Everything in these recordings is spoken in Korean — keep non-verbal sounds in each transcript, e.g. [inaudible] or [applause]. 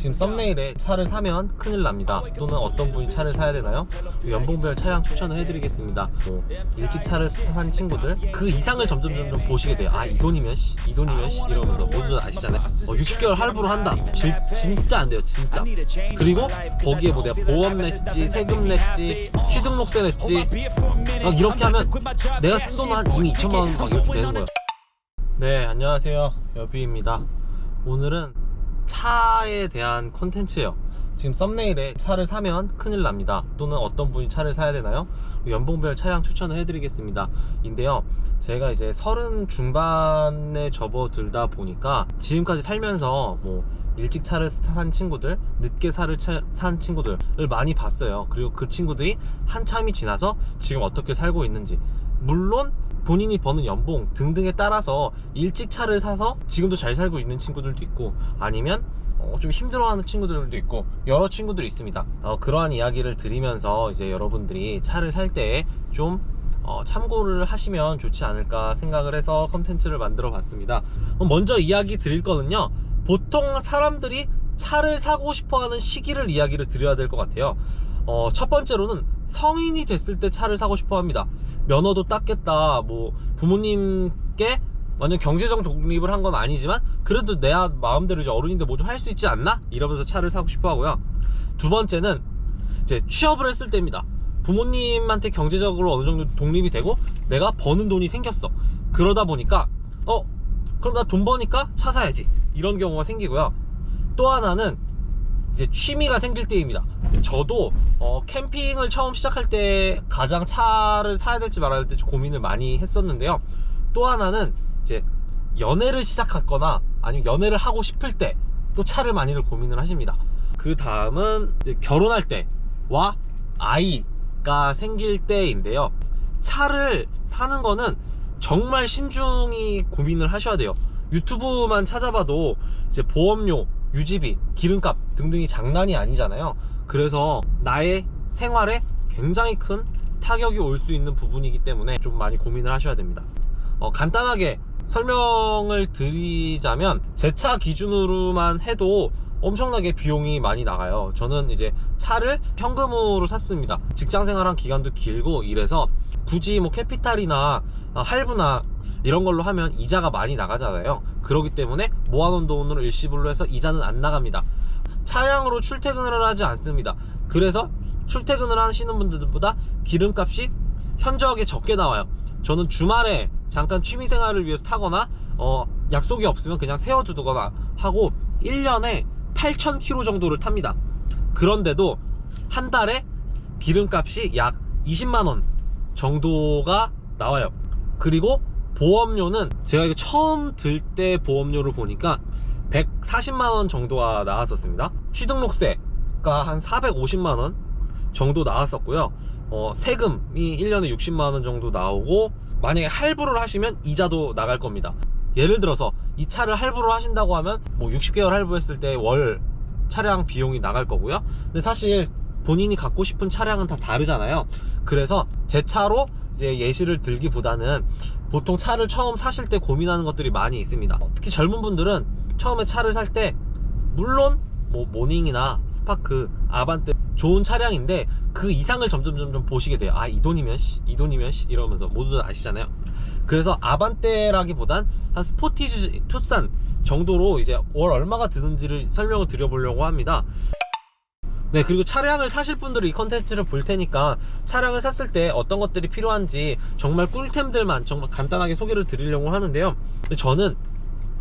지금 썸네일에 차를 사면 큰일 납니다. 또는 어떤 분이 차를 사야 되나요? 연봉별 차량 추천을 해드리겠습니다. 뭐 일찍 차를 산 친구들 그 이상을 점점 점점 보시게 돼요. 아 이 돈이면 씨, 이 돈이면 씨 이러면서 모두들 아시잖아요. 어, 60개월 할부로 한다. 지- 진짜 안 돼요, 진짜. 그리고 거기에 뭐 내가 보험 냈지, 세금 냈지, 취등록세 냈지, 막 이렇게 하면 내가 쓴 돈은 한 이미 2천만 원 막 이렇게 되는 거예요. 네, 안녕하세요. 여비입니다. 오늘은 차에 대한 콘텐츠예요. 지금 썸네일에 차를 사면 큰일 납니다. 또는 어떤 분이 차를 사야 되나요? 연봉별 차량 추천을 해드리겠습니다. 인데요. 제가 이제 서른 중반에 접어들다 보니까 지금까지 살면서 뭐 일찍 차를 산 친구들, 늦게 차를 차- 산 친구들을 많이 봤어요. 그리고 그 친구들이 한참이 지나서 지금 어떻게 살고 있는지. 물론 본인이 버는 연봉 등등에 따라서 일찍 차를 사서 지금도 잘 살고 있는 친구들도 있고 아니면 어, 좀 힘들어하는 친구들도 있고 여러 친구들이 있습니다. 어, 그러한 이야기를 드리면서 이제 여러분들이 차를 살 때 좀 어, 참고를 하시면 좋지 않을까 생각을 해서 컨텐츠를 만들어 봤습니다. 먼저 이야기 드릴 거는요. 보통 사람들이 차를 사고 싶어 하는 시기를 이야기를 드려야 될 것 같아요. 어, 첫 번째로는 성인이 됐을 때 차를 사고 싶어 합니다. 면허도 땄겠다. 뭐 부모님께 완전 경제적 독립을 한 건 아니지만 그래도 내 마음대로 이제 어른인데 뭐 좀 할 수 있지 않나? 이러면서 차를 사고 싶어 하고요. 두 번째는 이제 취업을 했을 때입니다. 부모님한테 경제적으로 어느 정도 독립이 되고 내가 버는 돈이 생겼어. 그러다 보니까 어 그럼 나 돈 버니까 차 사야지. 이런 경우가 생기고요. 또 하나는 이제 취미가 생길 때입니다. 저도 어, 캠핑을 처음 시작할 때 가장 차를 사야 될지 말아야 될지 고민을 많이 했었는데요. 또 하나는 이제 연애를 시작했거나 아니면 연애를 하고 싶을 때 또 차를 많이들 고민을 하십니다. 그 다음은 결혼할 때와 아이가 생길 때인데요. 차를 사는 거는 정말 신중히 고민을 하셔야 돼요. 유튜브만 찾아봐도 이제 보험료, 유지비, 기름값 등등이 장난이 아니잖아요. 그래서 나의 생활에 굉장히 큰 타격이 올 수 있는 부분이기 때문에 좀 많이 고민을 하셔야 됩니다. 어, 간단하게 설명을 드리자면 제 차 기준으로만 해도 엄청나게 비용이 많이 나가요. 저는 이제 차를 현금으로 샀습니다. 직장 생활한 기간도 길고 이래서 굳이 뭐 캐피탈이나 아, 할부나 이런 걸로 하면 이자가 많이 나가잖아요. 그렇기 때문에 모아놓은 돈으로 일시불로 해서 이자는 안 나갑니다. 차량으로 출퇴근을 하지 않습니다. 그래서 출퇴근을 하시는 분들보다 기름값이 현저하게 적게 나와요. 저는 주말에 잠깐 취미 생활을 위해서 타거나 어, 약속이 없으면 그냥 세워두거나 하고 1년에 8,000km 정도를 탑니다. 그런데도 한 달에 기름값이 약 20만원 정도가 나와요. 그리고 보험료는 제가 이거 처음 들 때 보험료를 보니까 140만원 정도가 나왔었습니다. 취등록세가 한 450만원 정도 나왔었고요. 어, 세금이 1년에 60만원 정도 나오고 만약에 할부를 하시면 이자도 나갈 겁니다. 예를 들어서 이 차를 할부를 하신다고 하면 뭐 60개월 할부했을 때 월 차량 비용이 나갈 거고요. 근데 사실 본인이 갖고 싶은 차량은 다 다르잖아요. 그래서 제 차로 이제 예시를 들기보다는 보통 차를 처음 사실 때 고민하는 것들이 많이 있습니다. 특히 젊은 분들은 처음에 차를 살 때 물론 뭐 모닝이나 스파크, 아반떼 좋은 차량인데 그 이상을 점점 점점 보시게 돼요. 아 이 돈이면 씨, 이 돈이면 씨 이러면서 모두들 아시잖아요. 그래서 아반떼라기보단 한 스포티지 투싼 정도로 이제 월 얼마가 드는지를 설명을 드려보려고 합니다. 네, 그리고 차량을 사실 분들이 이 컨텐츠를 볼 테니까 차량을 샀을 때 어떤 것들이 필요한지 정말 꿀템들만 정말 간단하게 소개를 드리려고 하는데요. 저는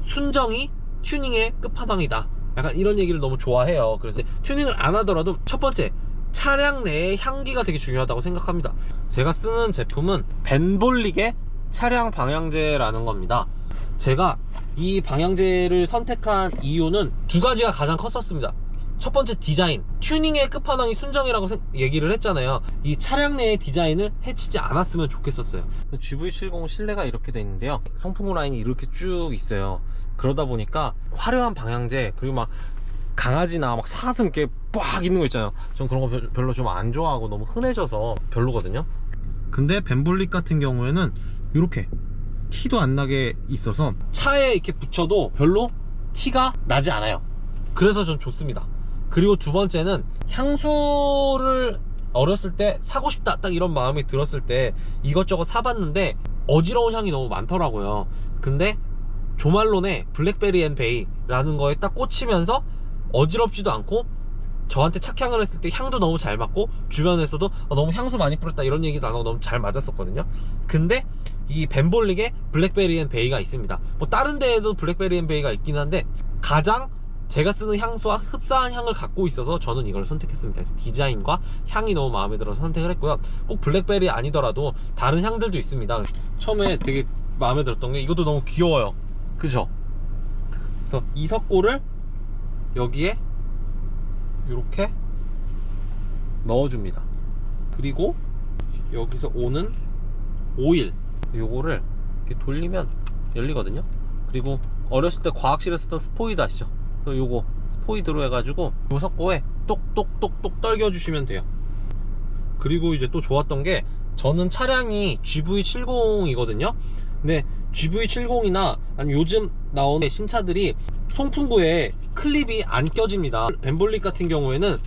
순정이 튜닝의 끝판왕이다. 약간 이런 얘기를 너무 좋아해요. 그래서 튜닝을 안 하더라도 첫 번째 차량 내의 향기가 되게 중요하다고 생각합니다. 제가 쓰는 제품은 벤볼릭의 차량 방향제라는 겁니다. 제가 이 방향제를 선택한 이유는 두 가지가 가장 컸었습니다. 첫 번째 디자인 튜닝의 끝판왕이 순정이라고 생- 얘기를 했잖아요. 이 차량 내의 디자인을 해치지 않았으면 좋겠었어요. GV70 실내가 이렇게 돼 있는데요. 성풍 라인이 이렇게 쭉 있어요. 그러다 보니까 화려한 방향제 그리고 막 강아지나 막 사슴 이렇게 빡 있는 거 있잖아요. 전 그런 거 별- 별로 좀 안 좋아하고 너무 흔해져서 별로거든요. 근데 벤볼릭 같은 경우에는 이렇게 티도 안 나게 있어서 차에 이렇게 붙여도 별로 티가 나지 않아요. 그래서 전 좋습니다. 그리고 두 번째는 향수를 어렸을 때 사고 싶다 딱 이런 마음이 들었을 때 이것저것 사봤는데 어지러운 향이 너무 많더라고요. 근데 조말론의 블랙베리 앤 베이라는 거에 딱 꽂히면서 어지럽지도 않고 저한테 착향을 했을 때 향도 너무 잘 맞고 주변에서도 어, 너무 향수 많이 뿌렸다 이런 얘기도 안 하고 너무 잘 맞았었거든요. 근데 이 벤볼릭에 블랙베리 앤 베이가 있습니다. 뭐 다른 데에도 블랙베리 앤 베이가 있긴 한데 가장 제가 쓰는 향수와 흡사한 향을 갖고 있어서 저는 이걸 선택했습니다. 그래서 디자인과 향이 너무 마음에 들어서 선택을 했고요. 꼭 블랙베리 아니더라도 다른 향들도 있습니다. 처음에 되게 마음에 들었던 게 이것도 너무 귀여워요. 그죠? 그래서 이 석고를 여기에 이렇게 넣어줍니다. 그리고 여기서 오는 오일 요거를 이렇게 돌리면 열리거든요. 그리고 어렸을 때 과학실에 쓰던 스포이드 아시죠? 그래서 요거 스포이드로 해가지고 요 석고에 똑똑똑똑 떨겨주시면 돼요. 그리고 이제 또 좋았던 게 저는 차량이 GV70이거든요. 근데 GV70이나 아니 요즘 나오는 신차들이 송풍구에 클립이 안 껴집니다. 벤볼릭 같은 경우에는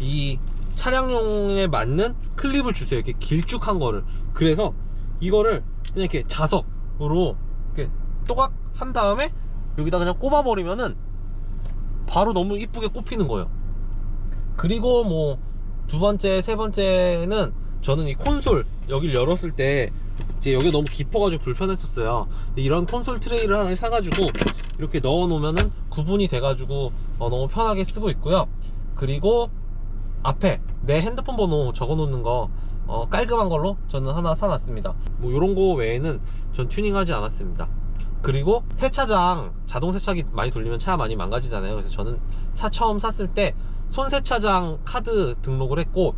이 차량용에 맞는 클립을 주세요. 이렇게 길쭉한 거를. 그래서 이거를 그냥 이렇게 자석으로 이렇게 또각 한 다음에 여기다 그냥 꼽아버리면은 바로 너무 이쁘게 꼽히는 거예요. 그리고 뭐 두 번째, 세 번째는 저는 이 콘솔 여기를 열었을 때 이제 여기 너무 깊어가지고 불편했었어요. 이런 콘솔 트레이를 하나 사가지고 이렇게 넣어 놓으면은 구분이 돼가지고 어, 너무 편하게 쓰고 있고요. 그리고 앞에 내 핸드폰 번호 적어 놓는 거 어, 깔끔한 걸로 저는 하나 사놨습니다. 뭐 이런 거 외에는 전 튜닝하지 않았습니다. 그리고 세차장 자동 세차기 많이 돌리면 차 많이 망가지잖아요. 그래서 저는 차 처음 샀을 때 손세차장 카드 등록을 했고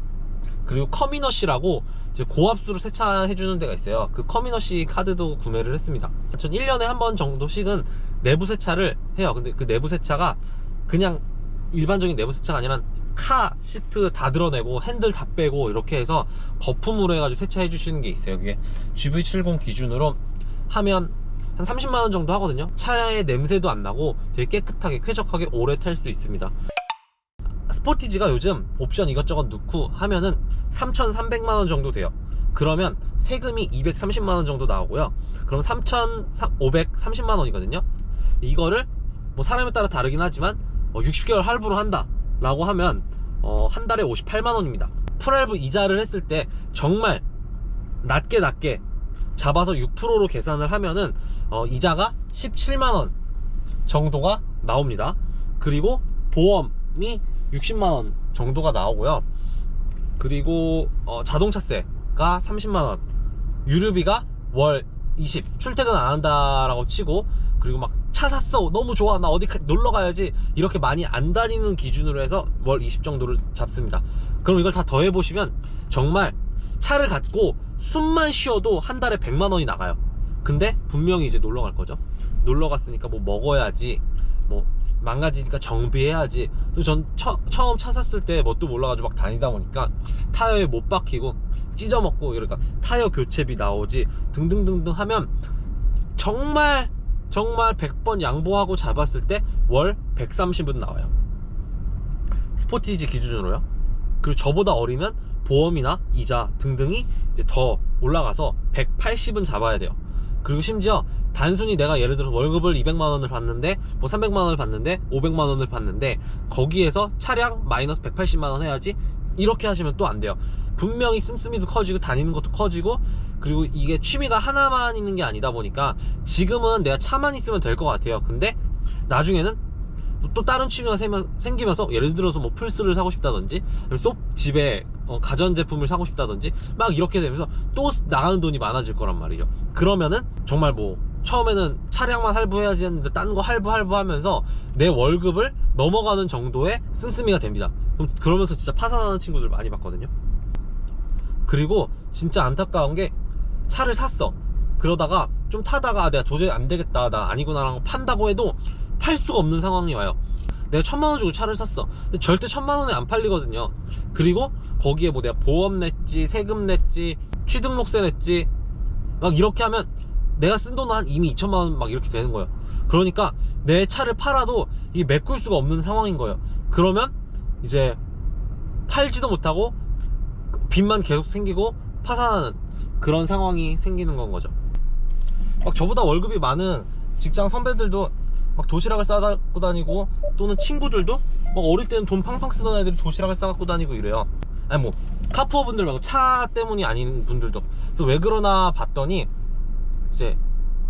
그리고 커미너시라고 고압수로 세차해 주는 데가 있어요. 그 커미너시 카드도 구매를 했습니다. 전 1년에 한 번 정도씩은 내부 세차를 해요. 근데 그 내부 세차가 그냥 일반적인 내부 세차가 아니라 카 시트 다 드러내고 핸들 다 빼고 이렇게 해서 거품으로 해가지고 세차해 주시는 게 있어요. 그게 GV70 기준으로 하면 한 30만 원 정도 하거든요. 차의 냄새도 안 나고 되게 깨끗하게 쾌적하게 오래 탈 수 있습니다. 스포티지가 요즘 옵션 이것저것 넣고 하면은 3,300만원 정도 돼요. 그러면 세금이 230만원 정도 나오고요. 그럼 3,530만원이거든요. 이거를 뭐 사람에 따라 다르긴 하지만 60개월 할부로 한다 라고 하면 어, 한 달에 58만원입니다. 풀할부 이자를 했을 때 정말 낮게 낮게 잡아서 6%로 계산을 하면은 어, 이자가 17만원 정도가 나옵니다. 그리고 보험이 60만원 정도가 나오고요. 그리고 어, 자동차세가 30만원, 유류비가 월 20, 출퇴근 안 한다라고 치고 그리고 막 차 샀어 너무 좋아 나 어디 가- 놀러 가야지 이렇게 많이 안 다니는 기준으로 해서 월 20 정도를 잡습니다. 그럼 이걸 다 더해 보시면 정말 차를 갖고 숨만 쉬어도 한 달에 100만 원이 나가요. 근데 분명히 이제 놀러 갈 거죠. 놀러 갔으니까 뭐 먹어야지, 뭐 망가지니까 정비해야지. 그래서 전 처, 처음 차 샀을 때 뭣도 몰라가지고 막 다니다 보니까 타이어에 못 박히고 찢어먹고 이러니까 타이어 교체비 나오지 등등등등 하면 정말 정말 100번 양보하고 잡았을 때 월 130은 나와요. 스포티지 기준으로요. 그리고 저보다 어리면 보험이나 이자 등등이 이제 더 올라가서 180은 잡아야 돼요. 그리고 심지어 단순히 내가 예를 들어서 월급을 200만 원을 받는데 뭐 300만 원을 받는데 500만 원을 받는데 거기에서 차량 마이너스 180만 원 해야지 이렇게 하시면 또 안 돼요. 분명히 씀씀이도 커지고 다니는 것도 커지고 그리고 이게 취미가 하나만 있는 게 아니다 보니까 지금은 내가 차만 있으면 될 것 같아요. 근데 나중에는 또 다른 취미가 생기면- 생기면서 예를 들어서 뭐 플스를 사고 싶다든지 쏙 집에 어, 가전제품을 사고 싶다든지 막 이렇게 되면서 또 나가는 돈이 많아질 거란 말이죠. 그러면은 정말 뭐 처음에는 차량만 할부해야지 했는데 딴 거 할부 할부 하면서 내 월급을 넘어가는 정도의 씀씀이가 됩니다. 그럼 그러면서 진짜 파산하는 친구들 많이 봤거든요. 그리고 진짜 안타까운 게 차를 샀어. 그러다가 좀 타다가 아, 내가 도저히 안 되겠다. 나 아니구나 라고 판다고 해도 팔 수가 없는 상황이 와요 내가 천만 원 주고 차를 샀어 근데 절대 천만 원에 안 팔리거든요 그리고 거기에 뭐 내가 보험 냈지 세금 냈지 취등록세 냈지 막 이렇게 하면 내가 쓴 돈은 한 이미 2천만 원 막 이렇게 되는 거예요 그러니까 내 차를 팔아도 이 메꿀 수가 없는 상황인 거예요. 그러면 이제 팔지도 못하고 빚만 계속 생기고 파산하는 그런 상황이 생기는 건 거죠. 막 저보다 월급이 많은 직장 선배들도 막 도시락을 싸갖고 다니고 또는 친구들도 막 어릴 때는 돈 팡팡 쓰던 애들이 도시락을 싸갖고 다니고 이래요. 아니 뭐 카푸어 분들 말고 차 때문이 아닌 분들도 그래서 왜 그러나 봤더니 이제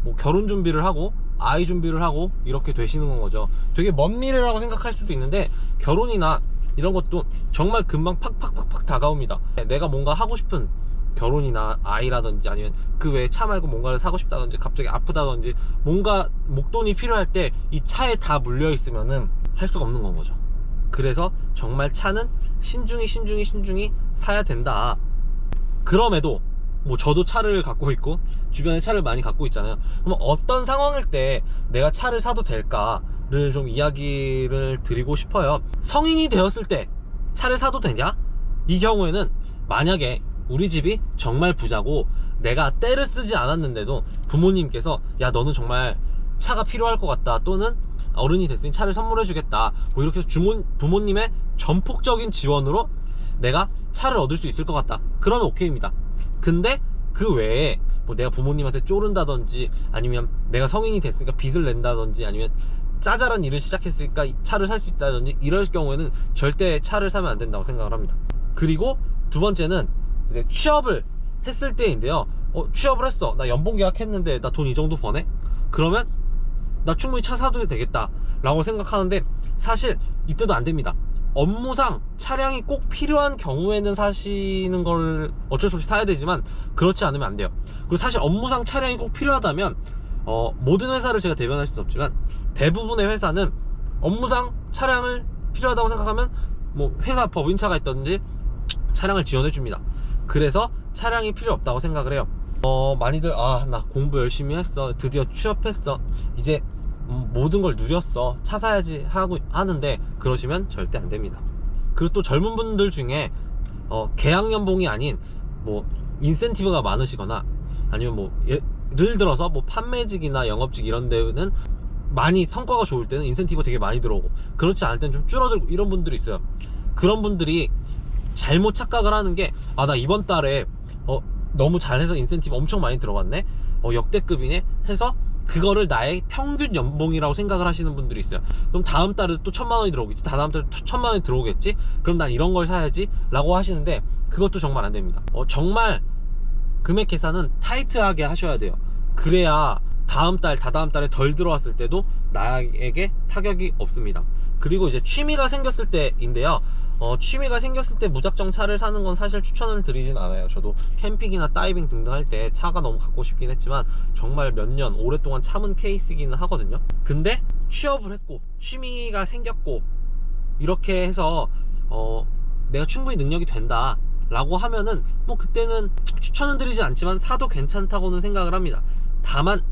뭐 결혼 준비를 하고 아이 준비를 하고 이렇게 되시는 건 거죠. 되게 먼 미래라고 생각할 수도 있는데 결혼이나 이런 것도 정말 금방 팍팍팍팍 다가옵니다. 내가 뭔가 하고 싶은 결혼이나 아이라든지 아니면 그 외에 차 말고 뭔가를 사고 싶다든지 갑자기 아프다든지 뭔가 목돈이 필요할 때 이 차에 다 물려 있으면은 할 수가 없는 건 거죠. 그래서 정말 차는 신중히 신중히 신중히 사야 된다. 그럼에도 뭐 저도 차를 갖고 있고 주변에 차를 많이 갖고 있잖아요. 그럼 어떤 상황일 때 내가 차를 사도 될까를 좀 이야기를 드리고 싶어요. 성인이 되었을 때 차를 사도 되냐? 이 경우에는 만약에 우리 집이 정말 부자고 내가 때를 쓰지 않았는데도 부모님께서 야 너는 정말 차가 필요할 것 같다 또는 어른이 됐으니 차를 선물해 주겠다. 뭐 이렇게 해서 주모, 부모님의 전폭적인 지원으로 내가 차를 얻을 수 있을 것 같다. 그러면 오케이입니다. 근데 그 외에 뭐 내가 부모님한테 쪼른다든지 아니면 내가 성인이 됐으니까 빚을 낸다든지 아니면 짜잘한 일을 시작했으니까 차를 살 수 있다든지 이럴 경우에는 절대 차를 사면 안 된다고 생각을 합니다. 그리고 두 번째는 이제 취업을 했을 때인데요. 어, 취업을 했어. 나 연봉 계약했는데 나 돈 이 정도 버네? 그러면 나 충분히 차 사도 되겠다 라고 생각하는데 사실 이때도 안 됩니다. 업무상 차량이 꼭 필요한 경우에는 사시는 걸 어쩔 수 없이 사야 되지만 그렇지 않으면 안 돼요. 그리고 사실 업무상 차량이 꼭 필요하다면 어, 모든 회사를 제가 대변할 수는 없지만 대부분의 회사는 업무상 차량을 필요하다고 생각하면 뭐 회사 법인차가 있든지 차량을 지원해 줍니다 그래서 차량이 필요 없다고 생각을 해요. 어 많이들 아 나 공부 열심히 했어. 드디어 취업했어. 이제 음, 모든 걸 누렸어. 차 사야지 하고 하는데 그러시면 절대 안 됩니다. 그리고 또 젊은 분들 중에 어 계약 연봉이 아닌 뭐 인센티브가 많으시거나 아니면 뭐 예를 들어서 뭐 판매직이나 영업직 이런 데는 많이 성과가 좋을 때는 인센티브 되게 많이 들어오고 그렇지 않을 때는 좀 줄어들고 이런 분들이 있어요. 그런 분들이 잘못 착각을 하는 게 아 나 이번 달에 어 너무 잘해서 인센티브 엄청 많이 들어갔네? 어 역대급이네? 해서 그거를 나의 평균 연봉이라고 생각을 하시는 분들이 있어요. 그럼 다음 달에 또 천만 원이 들어오겠지? 다다음 달에 또 천만 원이 들어오겠지? 그럼 난 이런 걸 사야지? 라고 하시는데 그것도 정말 안 됩니다. 어 정말 금액 계산은 타이트하게 하셔야 돼요. 그래야 다음 달 다다음 달에 덜 들어왔을 때도 나에게 타격이 없습니다. 그리고 이제 취미가 생겼을 때인데요 어, 취미가 생겼을 때 무작정 차를 사는 건 사실 추천을 드리진 않아요. 저도 캠핑이나 다이빙 등등 할 때 차가 너무 갖고 싶긴 했지만 정말 몇 년 오랫동안 참은 케이스기는 하거든요. 근데 취업을 했고 취미가 생겼고 이렇게 해서 어, 내가 충분히 능력이 된다. 라고 하면은 뭐 그때는 추천은 드리진 않지만 사도 괜찮다고는 생각을 합니다. 다만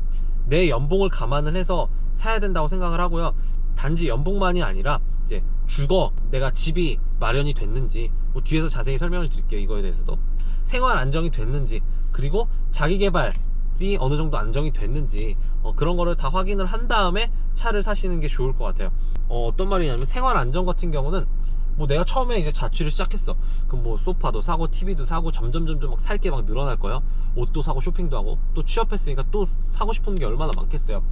내 연봉을 감안을 해서 사야 된다고 생각을 하고요. 단지 연봉만이 아니라 이제 주거 내가 집이 마련이 됐는지 뭐 뒤에서 자세히 설명을 드릴게요 이거에 대해서도. 생활 안정이 됐는지 그리고 자기 개발이 어느 정도 안정이 됐는지 어, 그런 거를 다 확인을 한 다음에 차를 사시는 게 좋을 것 같아요. 어, 떤 말이냐면 생활 안정 같은 경우는 뭐 내가 처음에 이제 자취를 시작했어. 그럼 뭐 소파도 사고 TV도 사고 점점 점점 막 살 게 막 늘어날 거예요. 옷도 사고 쇼핑도 하고. 또 취업했으니까 또 사고 싶은 게 얼마나 많겠어요.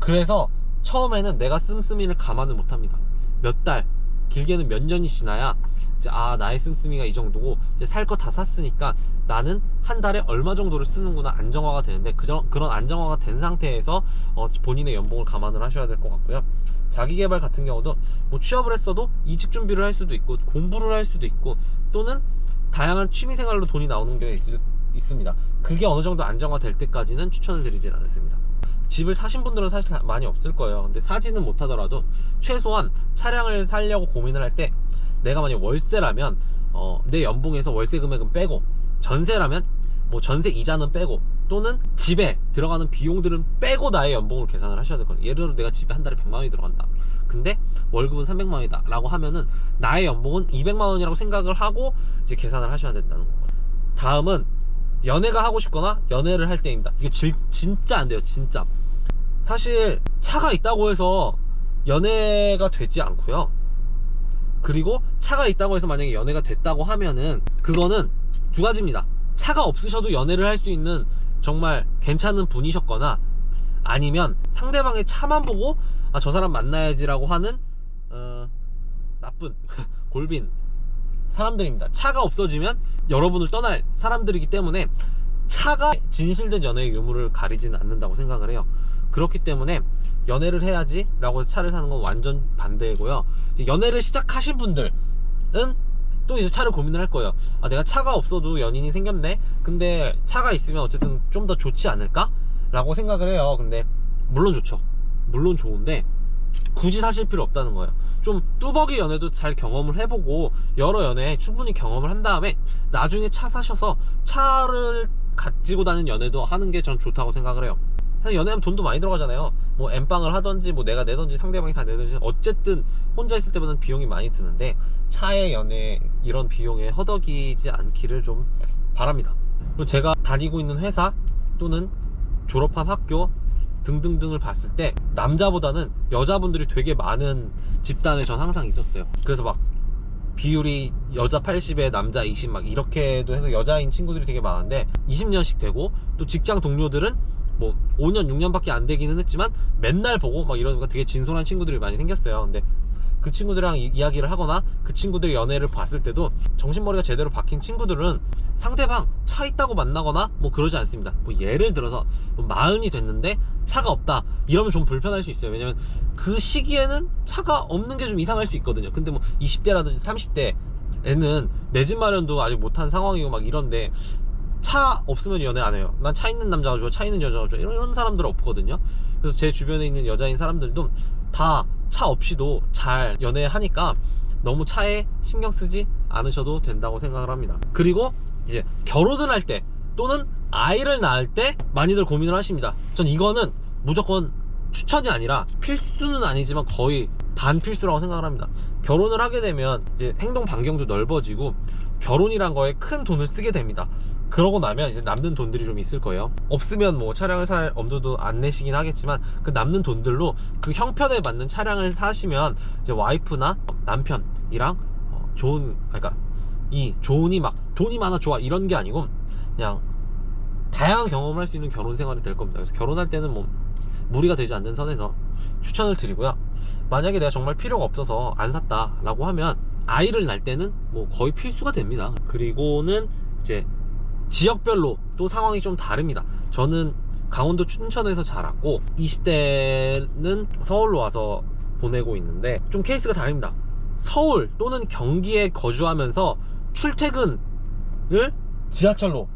그래서 처음에는 내가 씀씀이를 감안을 못합니다 몇 달, 길게는 몇 년이 지나야 이제 아 나의 씀씀이가 이 정도고 이제 살 거 다 샀으니까 나는 한 달에 얼마 정도를 쓰는구나 안정화가 되는데 그런 그런 안정화가 된 상태에서 어, 본인의 연봉을 감안을 하셔야 될 것 같고요. 자기 개발 같은 경우도 뭐 취업을 했어도 이직 준비를 할 수도 있고 공부를 할 수도 있고 또는 다양한 취미 생활로 돈이 나오는 게 있, 있습니다. 그게 어느 정도 안정화 될 때까지는 추천을 드리진 않습니다. 집을 사신 분들은 사실 많이 없을 거예요. 근데 사지는 못하더라도 최소한 차량을 살려고 고민을 할 때 내가 만약 월세라면 어, 내 연봉에서 월세 금액은 빼고 전세라면 뭐 전세 이자는 빼고 또는 집에 들어가는 비용들은 빼고 나의 연봉을 계산을 하셔야 될 거예요. 예를 들어 내가 집에 한 달에 100만 원이 들어간다. 근데 월급은 300만 원이다. 라고 하면은 나의 연봉은 200만 원이라고 생각을 하고 이제 계산을 하셔야 된다는 거예요. 다음은 연애가 하고 싶거나 연애를 할 때입니다. 이거 질, 진짜 안 돼요. 진짜. 사실 차가 있다고 해서 연애가 되지 않고요. 그리고 차가 있다고 해서 만약에 연애가 됐다고 하면은 그거는 두 가지입니다. 차가 없으셔도 연애를 할 수 있는 정말 괜찮은 분이셨거나 아니면 상대방의 차만 보고 아, 저 사람 만나야지라고 하는 어, 나쁜 [laughs] 골빈 사람들입니다. 차가 없어지면 여러분을 떠날 사람들이기 때문에 차가 진실된 연애의 유무를 가리지는 않는다고 생각을 해요. 그렇기 때문에 연애를 해야지 라고 해서 차를 사는 건 완전 반대고요. 연애를 시작하신 분들은 또 이제 차를 고민을 할 거예요. 아, 내가 차가 없어도 연인이 생겼네? 근데 차가 있으면 어쨌든 좀 더 좋지 않을까? 라고 생각을 해요. 근데 물론 좋죠. 물론 좋은데 굳이 사실 필요 없다는 거예요. 좀 뚜벅이 연애도 잘 경험을 해보고 여러 연애 충분히 경험을 한 다음에 나중에 차 사셔서 차를 가지고 다니는 연애도 하는 게 전 좋다고 생각을 해요. 연애하면 돈도 많이 들어가잖아요. 뭐 엠빵을 하던지 뭐 내가 내던지 상대방이 다 내던지 어쨌든 혼자 있을 때보다는 비용이 많이 드는데 차의 연애 이런 비용에 허덕이지 않기를 좀 바랍니다. 그리고 제가 다니고 있는 회사 또는 졸업한 학교 등등등을 봤을 때 남자보다는 여자분들이 되게 많은 집단에 전 항상 있었어요. 그래서 막 비율이 여자 80에 남자 20 막 이렇게도 해서 여자인 친구들이 되게 많은데 20년씩 되고 또 직장 동료들은 뭐 5년 6년밖에 안 되기는 했지만 맨날 보고 막 이러니까 되게 진솔한 친구들이 많이 생겼어요. 근데 그 친구들이랑 이- 이야기를 하거나 그 친구들의 연애를 봤을 때도 정신머리가 제대로 박힌 친구들은 상대방 차 있다고 만나거나 뭐 그러지 않습니다. 뭐 예를 들어서 뭐 마흔이 됐는데 차가 없다 이러면 좀 불편할 수 있어요. 왜냐면 그 시기에는 차가 없는 게 좀 이상할 수 있거든요. 근데 뭐 20대라든지 30대에는 내 집 마련도 아직 못한 상황이고 막 이런데 차 없으면 연애 안 해요. 난 차 있는 남자가 좋아, 차 있는 여자가 좋아. 이런, 이런 사람들은 없거든요. 그래서 제 주변에 있는 여자인 사람들도 다 차 없이도 잘 연애하니까 너무 차에 신경 쓰지 않으셔도 된다고 생각을 합니다. 그리고 이제 결혼을 할 때 또는 아이를 낳을 때 많이들 고민을 하십니다. 전 이거는 무조건 추천이 아니라 필수는 아니지만 거의 반필수라고 생각을 합니다. 결혼을 하게 되면 이제 행동 반경도 넓어지고 결혼이란 거에 큰 돈을 쓰게 됩니다. 그러고 나면 이제 남는 돈들이 좀 있을 거예요. 없으면 뭐 차량을 살 엄두도 안 내시긴 하겠지만 그 남는 돈들로 그 형편에 맞는 차량을 사시면 이제 와이프나 남편이랑 어, 좋은 그러니까 이 좋은이 막 돈이 많아 좋아 이런 게 아니고 그냥 다양한 경험을 할 수 있는 결혼 생활이 될 겁니다. 그래서 결혼할 때는 뭐 무리가 되지 않는 선에서 추천을 드리고요. 만약에 내가 정말 필요가 없어서 안 샀다라고 하면 아이를 낳을 때는 뭐 거의 필수가 됩니다. 그리고는 이제 지역별로 또 상황이 좀 다릅니다. 저는 강원도 춘천에서 자랐고 20대는 서울로 와서 보내고 있는데 좀 케이스가 다릅니다. 서울 또는 경기에 거주하면서 출퇴근을 지하철로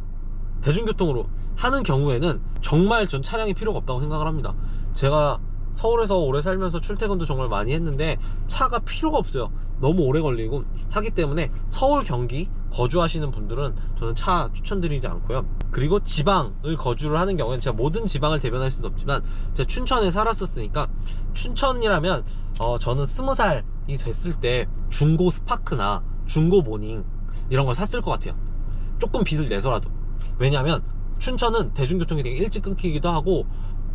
대중교통으로 하는 경우에는 정말 전 차량이 필요가 없다고 생각을 합니다. 제가 서울에서 오래 살면서 출퇴근도 정말 많이 했는데 차가 필요가 없어요. 너무 오래 걸리고 하기 때문에 서울 경기 거주하시는 분들은 저는 차 추천드리지 않고요. 그리고 지방을 거주를 하는 경우에는 제가 모든 지방을 대변할 수는 없지만 제가 춘천에 살았었으니까 춘천이라면 어, 저는 스무 살이 됐을 때 중고 스파크나 중고 모닝 이런 걸 샀을 것 같아요. 조금 빚을 내서라도. 왜냐면 춘천은 대중교통이 되게 일찍 끊기기도 하고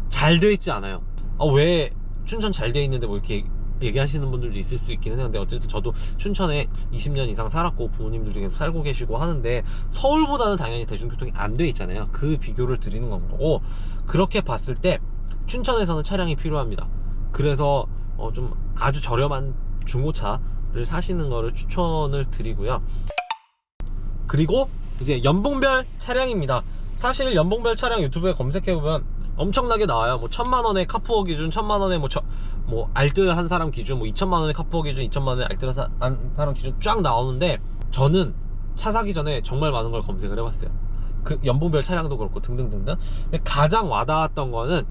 잘 돼 있지 않아요. 아, 왜 춘천 잘 돼 있는데 뭐 이렇게 얘기하시는 분들도 있을 수 있기는. 근데 어쨌든 저도 춘천에 20년 이상 살았고 부모님들도 계속 살고 계시고 하는데 서울보다는 당연히 대중교통이 안 돼 있잖아요. 그 비교를 드리는 건 거고 그렇게 봤을 때 춘천에서는 차량이 필요합니다. 그래서 어, 좀 아주 저렴한 중고차를 사시는 거를 추천을 드리고요. 그리고 이제 연봉별 차량입니다. 사실 연봉별 차량 유튜브에 검색해보면 엄청나게 나와요. 뭐 천만 원의 카푸어 기준, 천만 원의 뭐, 저, 뭐 알뜰 한 사람 기준, 뭐 이천만 원의 카푸어 기준, 이천만 원의 알뜰 한 사람 기준 쫙 나오는데 저는 차 사기 전에 정말 많은 걸 검색을 해봤어요. 그 연봉별 차량도 그렇고 등등등등. 근데 가장 와닿았던 거는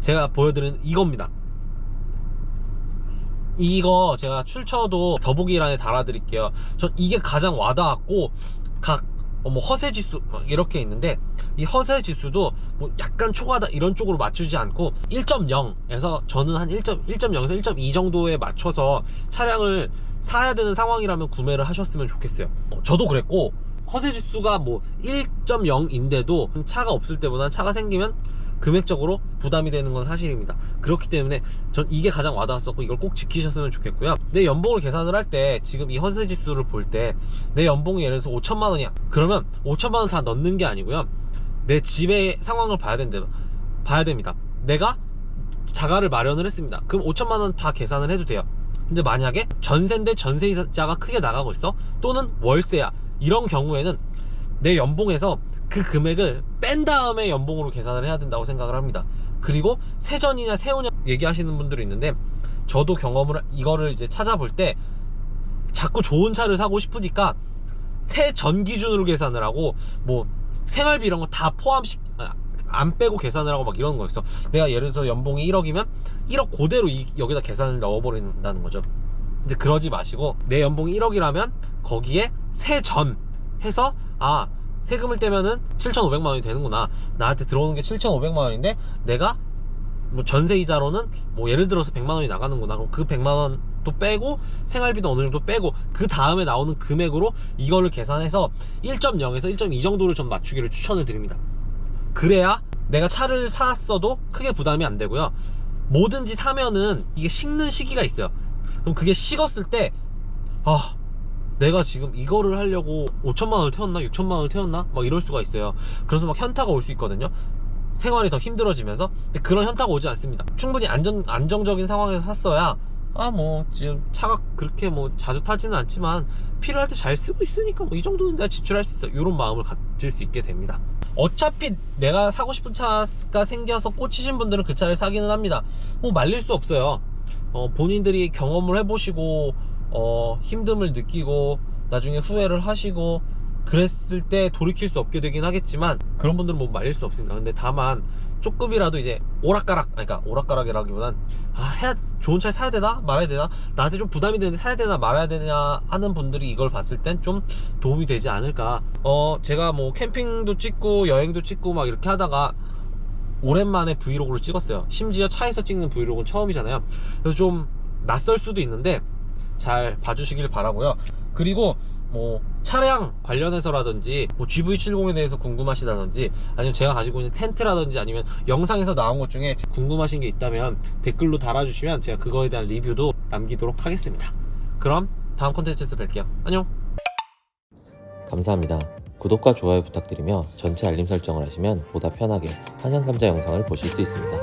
제가 보여드리는 이겁니다. 이거 제가 출처도 더보기란에 달아드릴게요. 전 이게 가장 와닿았고 각 어, 뭐 허세 지수 막 이렇게 있는데 이 허세 지수도 뭐 약간 초과다 이런 쪽으로 맞추지 않고 1.0에서 저는 한 1.1.0에서 1.2 정도에 맞춰서 차량을 사야 되는 상황이라면 구매를 하셨으면 좋겠어요. 어, 저도 그랬고 허세 지수가 뭐 1.0인데도 차가 없을 때보다 차가 생기면 금액적으로 부담이 되는 건 사실입니다. 그렇기 때문에 전 이게 가장 와닿았었고 이걸 꼭 지키셨으면 좋겠고요. 내 연봉을 계산을 할 때 지금 이 허세 지수를 볼 때 내 연봉이 예를 들어서 5천만 원이야. 그러면 5천만 원 다 넣는 게 아니고요. 내 집의 상황을 봐야 된다. 봐야 됩니다. 내가 자가를 마련을 했습니다. 그럼 5천만 원 다 계산을 해도 돼요. 근데 만약에 전세인데 전세이자가 크게 나가고 있어 또는 월세야 이런 경우에는 내 연봉에서 그 금액을 뺀 다음에 연봉으로 계산을 해야 된다고 생각을 합니다. 그리고 세전이냐 세후냐 얘기하시는 분들이 있는데 저도 경험을 이거를 이제 찾아볼 때 자꾸 좋은 차를 사고 싶으니까 세전 기준으로 계산을 하고 뭐 생활비 이런 거 다 포함시 아, 안 빼고 계산을 하고 막 이러는 거 있어. 내가 예를 들어서 연봉이 1억이면 1억 그대로 이- 여기다 계산을 넣어버린다는 거죠. 근데 그러지 마시고 내 연봉이 1억이라면 거기에 세전 해서 아 세금을 떼면은 7,500만 원이 되는구나. 나한테 들어오는 게 7,500만 원인데 내가 뭐 전세 이자로는 뭐 예를 들어서 100만 원이 나가는구나. 그럼 그 100만 원도 빼고 생활비도 어느 정도 빼고 그 다음에 나오는 금액으로 이거를 계산해서 1.0에서 1.2 정도를 좀 맞추기를 추천을 드립니다. 그래야 내가 차를 샀어도 크게 부담이 안 되고요. 뭐든지 사면은 이게 식는 시기가 있어요. 그럼 그게 식었을 때, 아, 내가 지금 이거를 하려고 5천만 원을 태웠나? 6천만 원을 태웠나? 막 이럴 수가 있어요. 그래서 막 현타가 올 수 있거든요. 생활이 더 힘들어지면서. 그런 현타가 오지 않습니다. 충분히 안전, 안정적인 상황에서 샀어야, 아, 뭐, 지금 차가 그렇게 뭐 자주 타지는 않지만 필요할 때 잘 쓰고 있으니까 뭐 이 정도는 내가 지출할 수 있어. 이런 마음을 가질 수 있게 됩니다. 어차피 내가 사고 싶은 차가 생겨서 꽂히신 분들은 그 차를 사기는 합니다. 뭐 말릴 수 없어요. 어, 본인들이 경험을 해보시고 어, 힘듦을 느끼고 나중에 후회를 하시고 그랬을 때 돌이킬 수 없게 되긴 하겠지만 그런 분들은 뭐 말릴 수 없습니다. 근데 다만 조금이라도 이제 오락가락 그러니까 오락가락이라기보단 아 해야 좋은 차 사야 되나? 말아야 되나? 나한테 좀 부담이 되는데 사야 되나? 말아야 되냐? 하는 분들이 이걸 봤을 땐 좀 도움이 되지 않을까. 어 제가 뭐 캠핑도 찍고 여행도 찍고 막 이렇게 하다가 오랜만에 브이로그를 찍었어요. 심지어 차에서 찍는 브이로그는 처음이잖아요. 그래서 좀 낯설 수도 있는데 잘 봐주시길 바라고요. 그리고 뭐 차량 관련해서라든지 뭐 GV70에 대해서 궁금하시다든지 아니면 제가 가지고 있는 텐트라든지 아니면 영상에서 나온 것 중에 궁금하신 게 있다면 댓글로 달아주시면 제가 그거에 대한 리뷰도 남기도록 하겠습니다. 그럼 다음 콘텐츠에서 뵐게요. 안녕! 감사합니다. 구독과 좋아요 부탁드리며 전체 알림 설정을 하시면 보다 편하게 한양감자 영상을 보실 수 있습니다